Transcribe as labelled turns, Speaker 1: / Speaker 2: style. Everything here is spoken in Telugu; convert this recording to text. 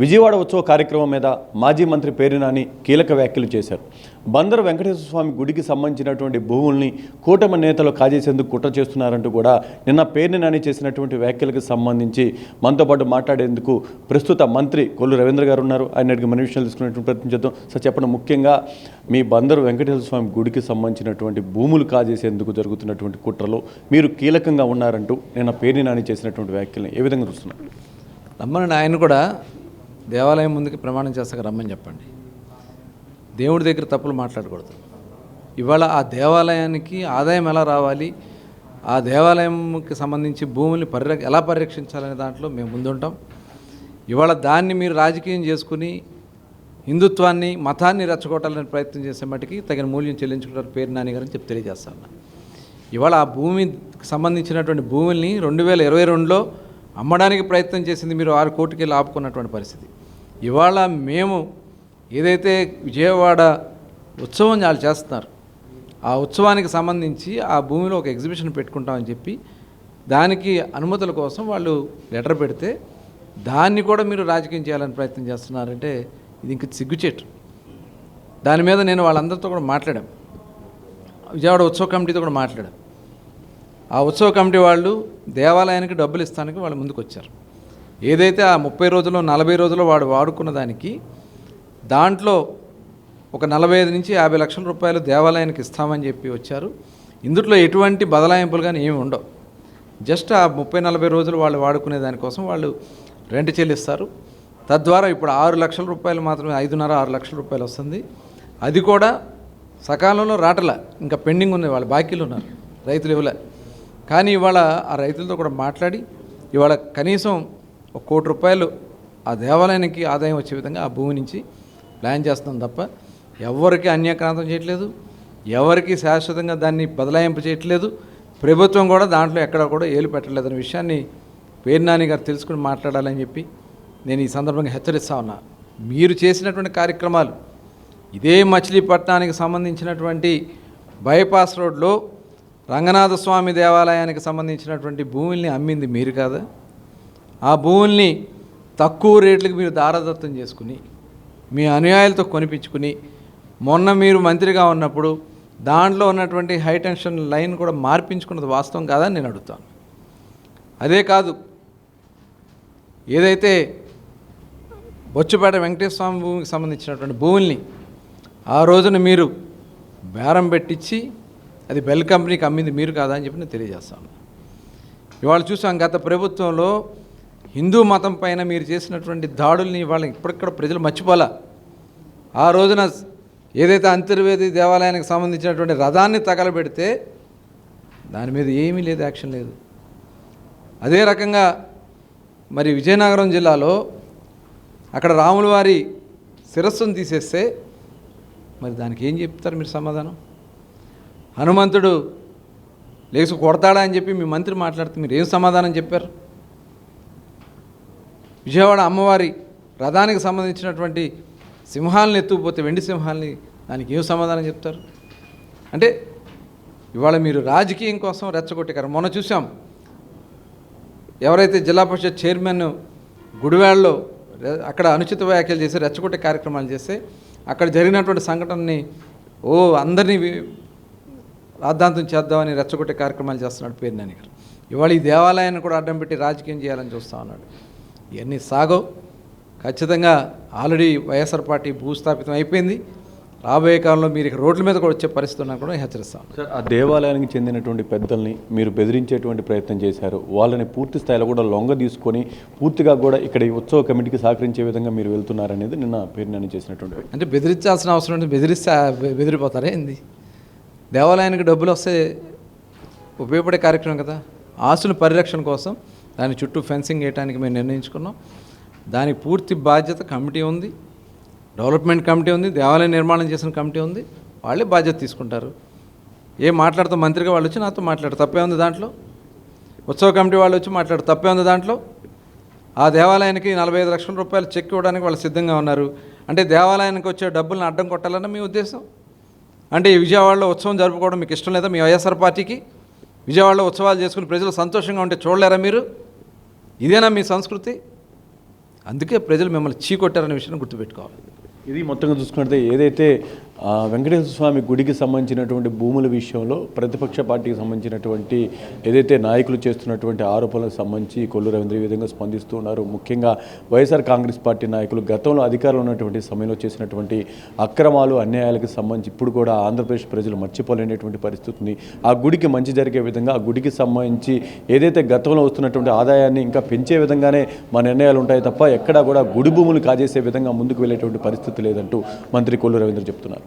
Speaker 1: విజయవాడ ఉత్సవ కార్యక్రమం మీద మాజీ మంత్రి పేరునాని కీలక వ్యాఖ్యలు చేశారు. బందరు వెంకటేశ్వర స్వామి గుడికి సంబంధించినటువంటి భూముల్ని కూటమి నేతలు కాజేసేందుకు కుట్ర చేస్తున్నారంటూ కూడా నిన్న పేరునాని చేసినటువంటి వ్యాఖ్యలకు సంబంధించి మనతో పాటు మాట్లాడేందుకు ప్రస్తుత మంత్రి కొల్లు రవీంద్ర గారు ఉన్నారు. ఆయన అడిగి మన విషయాలు తీసుకునేటువంటి ప్రయత్నం చేద్దాం. సార్ చెప్పండి. ముఖ్యంగా మీ బందరు వెంకటేశ్వర స్వామి గుడికి సంబంధించినటువంటి భూములు కాజేసేందుకు జరుగుతున్నటువంటి కుట్రలో మీరు కీలకంగా ఉన్నారంటూ నిన్న పేరునాని చేసినటువంటి వ్యాఖ్యలను ఏ విధంగా చూస్తున్నారు?
Speaker 2: రమ్మని ఆయన కూడా దేవాలయం ముందుకి ప్రమాణం చేస్తాక రమ్మని చెప్పండి. దేవుడి దగ్గర తప్పులు మాట్లాడకూడదు. ఇవాళ ఆ దేవాలయానికి ఆదాయం ఎలా రావాలి? ఆ దేవాలయంకి సంబంధించి భూముల్ని పరిరక్ష ఎలా పరిరక్షించాలనే దాంట్లో మేము ముందుంటాం. ఇవాళ దాన్ని మీరు రాజకీయం చేసుకుని హిందుత్వాన్ని మతాన్ని రెచ్చగొట్టాలని ప్రయత్నం చేసే మటుకి తగిన మూల్యం చెల్లించుకుంటారు పేరు నాని గారని చెప్పి తెలియజేస్తాను ఇవాళ ఆ భూమికి సంబంధించినటువంటి భూముల్ని రెండు వేల ఇరవై రెండులో అమ్మడానికి ప్రయత్నం చేసింది మీరు ఆరు కోటికి వెళ్ళి ఆపుకున్నటువంటి పరిస్థితి. ఇవాళ మేము ఏదైతే విజయవాడ ఉత్సవం వాళ్ళు చేస్తున్నారు ఆ ఉత్సవానికి సంబంధించి ఆ భూమిలో ఒక ఎగ్జిబిషన్ పెట్టుకుంటామని చెప్పి దానికి అనుమతుల కోసం వాళ్ళు లెటర్ పెడితే దాన్ని కూడా మీరు రాజకీయం చేయాలని ప్రయత్నం చేస్తున్నారంటే ఇది ఇంక సిగ్గుచేటు. దాని మీద నేను వాళ్ళందరితో కూడా మాట్లాడాం విజయవాడ ఉత్సవ కమిటీతో కూడా మాట్లాడాం ఆ ఉత్సవ కమిటీ వాళ్ళు దేవాలయానికి డబ్బులు ఇస్తానికి వాళ్ళు ముందుకు వచ్చారు ఏదైతే ఆ ముప్పై రోజుల్లో నలభై రోజుల్లో వాడు వాడుకున్న దానికి దాంట్లో ఒక నలభై ఐదు నుంచి యాభై లక్షల రూపాయలు దేవాలయానికి ఇస్తామని చెప్పి వచ్చారు. ఇందులో ఎటువంటి బదలాయింపులు కానీ ఏమి ఉండవు. జస్ట్ ఆ ముప్పై నలభై రోజులు వాళ్ళు వాడుకునే దానికోసం వాళ్ళు రెంట్ చెల్లిస్తారు. తద్వారా ఇప్పుడు ఆరు లక్షల రూపాయలు మాత్రమే ఐదున్నర ఆరు లక్షల రూపాయలు వస్తుంది. అది కూడా సకాలంలో రాటల. ఇంకా పెండింగ్ ఉంది వాళ్ళు బాకీలు ఉన్నారు. రైతులు ఇవ్వలే. కానీ ఇవాళ ఆ రైతులతో కూడా మాట్లాడి ఇవాళ కనీసం ఒక కోటి రూపాయలు ఆ దేవాలయానికి ఆదాయం వచ్చే విధంగా ఆ భూమి నుంచి ప్లాన్ చేస్తున్నాం తప్ప ఎవరికి అన్యాక్రాంతం చేయట్లేదు ఎవరికి శాశ్వతంగా దాన్ని బదలాయింపు చేయట్లేదు ప్రభుత్వం కూడా దాంట్లో ఎక్కడ కూడా ఏలు పెట్టలేదనే విషయాన్ని పేర్నాని గారు తెలుసుకుని మాట్లాడాలని చెప్పి నేను ఈ సందర్భంగా హెచ్చరిస్తా ఉన్నా. మీరు చేసినటువంటి కార్యక్రమాలు ఇదే మచిలీపట్నానికి సంబంధించినటువంటి బైపాస్ రోడ్లో రంగనాథ స్వామి దేవాలయానికి సంబంధించినటువంటి భూముల్ని అమ్మింది మీరు కాదా? ఆ భూముల్ని తక్కువ రేట్లకు మీరు దారదత్తం చేసుకుని మీ అనుయాయులతో కొనిపించుకుని మొన్న మీరు మంత్రిగా ఉన్నప్పుడు దాంట్లో ఉన్నటువంటి హైటెన్షన్ లైన్ కూడా మార్పించుకున్నది వాస్తవం కాదని నేను అడుగుతాను. అదే కాదు ఏదైతే బొచ్చుపేట వెంకటేశ్వర స్వామి భూమికి సంబంధించినటువంటి భూముల్ని ఆ రోజున మీరు బేరం పెట్టించి అది బెల్ కంపెనీకి అమ్మింది మీరు కాదా అని చెప్పి నేను తెలియజేస్తాను. ఇవాళ చూసాం గత ప్రభుత్వంలో హిందూ మతం పైన మీరు చేసినటువంటి దాడుల్ని ఇవాళ ఇప్పటిక్కడ ప్రజలు మర్చిపోలా. ఆ రోజున ఏదైతే అంతర్వేది దేవాలయానికి సంబంధించినటువంటి రథాన్ని తగలబెడితే దాని మీద ఏమీ లేదు యాక్షన్ లేదు. అదే రకంగా మరి విజయనగరం జిల్లాలో అక్కడ రాముల వారి శిరస్సును తీసేస్తే మరి దానికి ఏం చెప్తారు మీరు సమాధానం? హనుమంతుడు లేచి కొడతాడా అని చెప్పి మీ మంత్రి మాట్లాడితే మీరు ఏం సమాధానం చెప్పారు? విజయవాడ అమ్మవారి రథానికి సంబంధించినటువంటి సింహాలను ఎత్తుకుపోతే వెండి సింహాలని దానికి ఏం సమాధానం చెప్తారు? అంటే ఇవాళ మీరు రాజకీయం కోసం రెచ్చగొట్టారు మొన్న చూసాం ఎవరైతే జిల్లా పరిషత్ చైర్మన్ గుడివాడలో అక్కడ అనుచిత వ్యాఖ్యలు చేసి రెచ్చగొట్టే కార్యక్రమాలు చేస్తే అక్కడ జరిగినటువంటి సంఘటనని ఓ అందరినీ రాద్ధాంతం చేద్దామని రెచ్చగొట్టే కార్యక్రమాలు చేస్తున్నాడు పేరు నాని గారు. ఇవాళ ఈ దేవాలయాన్ని కూడా అడ్డం పెట్టి రాజకీయం చేయాలని చూస్తా ఉన్నాడు. ఇవన్నీ సాగో ఖచ్చితంగా ఆల్రెడీ వైఎస్ఆర్ పార్టీ భూస్థాపితం అయిపోయింది. రాబోయే కాలంలో మీరు రోడ్ల మీద కూడా వచ్చే పరిస్థితి ఉన్నా కూడా హెచ్చరిస్తాను
Speaker 1: సార్ ఆ దేవాలయానికి చెందినటువంటి పెద్దల్ని మీరు బెదిరించేటువంటి ప్రయత్నం చేశారు. వాళ్ళని పూర్తి స్థాయిలో కూడా లొంగ తీసుకొని పూర్తిగా కూడా ఇక్కడ ఈ ఉత్సవ కమిటీకి సహకరించే విధంగా మీరు వెళ్తున్నారనేది నిన్న పేరు నాని చేసినటువంటి
Speaker 2: అంటే బెదిరించాల్సిన అవసరం బెదిరిస్తే బెదిరిపోతారా ఏంది? దేవాలయానికి డబ్బులు వస్తే ఉపయోగపడే కార్యక్రమం కదా. ఆస్తుల పరిరక్షణ కోసం దాని చుట్టూ ఫెన్సింగ్ వేయడానికి మేము నిర్ణయించుకున్నాం. దానికి పూర్తి బాధ్యత కమిటీ ఉంది. డెవలప్మెంట్ కమిటీ ఉంది. దేవాలయం నిర్మాణం చేసిన కమిటీ ఉంది. వాళ్ళే బాధ్యత తీసుకుంటారు. ఏం మాట్లాడుతూ మంత్రిగా వాళ్ళు వచ్చి నాతో మాట్లాడు తప్పే ఉంది దాంట్లో. ఉత్సవ కమిటీ వాళ్ళు వచ్చి మాట్లాడు తప్పే ఉంది దాంట్లో. ఆ దేవాలయానికి నలభై ఐదు లక్షల రూపాయలు చెక్ ఇవ్వడానికి వాళ్ళు సిద్ధంగా ఉన్నారు. అంటే దేవాలయానికి వచ్చే డబ్బులను అడ్డం కొట్టాలన్న మీ ఉద్దేశం. అంటే ఈ విజయవాడలో ఉత్సవం జరుపుకోవడం మీకు ఇష్టం లేదా మీ వైఎస్ఆర్ పార్టీకి? విజయవాడలో ఉత్సవాలు చేసుకుని ప్రజలు సంతోషంగా ఉంటే చూడలేరా మీరు? ఇదేనా మీ సంస్కృతి? అందుకే ప్రజలు మిమ్మల్ని చీకొట్టారనే విషయాన్ని గుర్తుపెట్టుకోవాలి.
Speaker 1: ఇది మొత్తంగా చూసుకుంటే ఏదైతే వెంకటేశ్వర స్వామి గుడికి సంబంధించినటువంటి భూముల విషయంలో ప్రతిపక్ష పార్టీకి సంబంధించినటువంటి ఏదైతే నాయకులు చేస్తున్నటువంటి ఆరోపణలకు సంబంధించి కొల్లు రవీంద్ర ఈ విధంగా స్పందిస్తూ ఉన్నారు. ముఖ్యంగా వైఎస్ఆర్ కాంగ్రెస్ పార్టీ నాయకులు గతంలో అధికారంలో ఉన్నటువంటి సమయంలో చేసినటువంటి అక్రమాలు అన్యాయాలకు సంబంధించి ఇప్పుడు కూడా ఆంధ్రప్రదేశ్ ప్రజలు మర్చిపోలేనటువంటి పరిస్థితి ఉంది. ఆ గుడికి మంచి జరిగే విధంగా ఆ గుడికి సంబంధించి ఏదైతే గతంలో వస్తున్నటువంటి ఆదాయాన్ని ఇంకా పెంచే విధంగానే మా నిర్ణయాలు ఉంటాయి తప్ప ఎక్కడా కూడా గుడి భూములు కాజేసే విధంగా ముందుకు వెళ్ళేటువంటి పరిస్థితి లేదంటూ మంత్రి కొల్లు రవీంద్ర చెప్తున్నారు.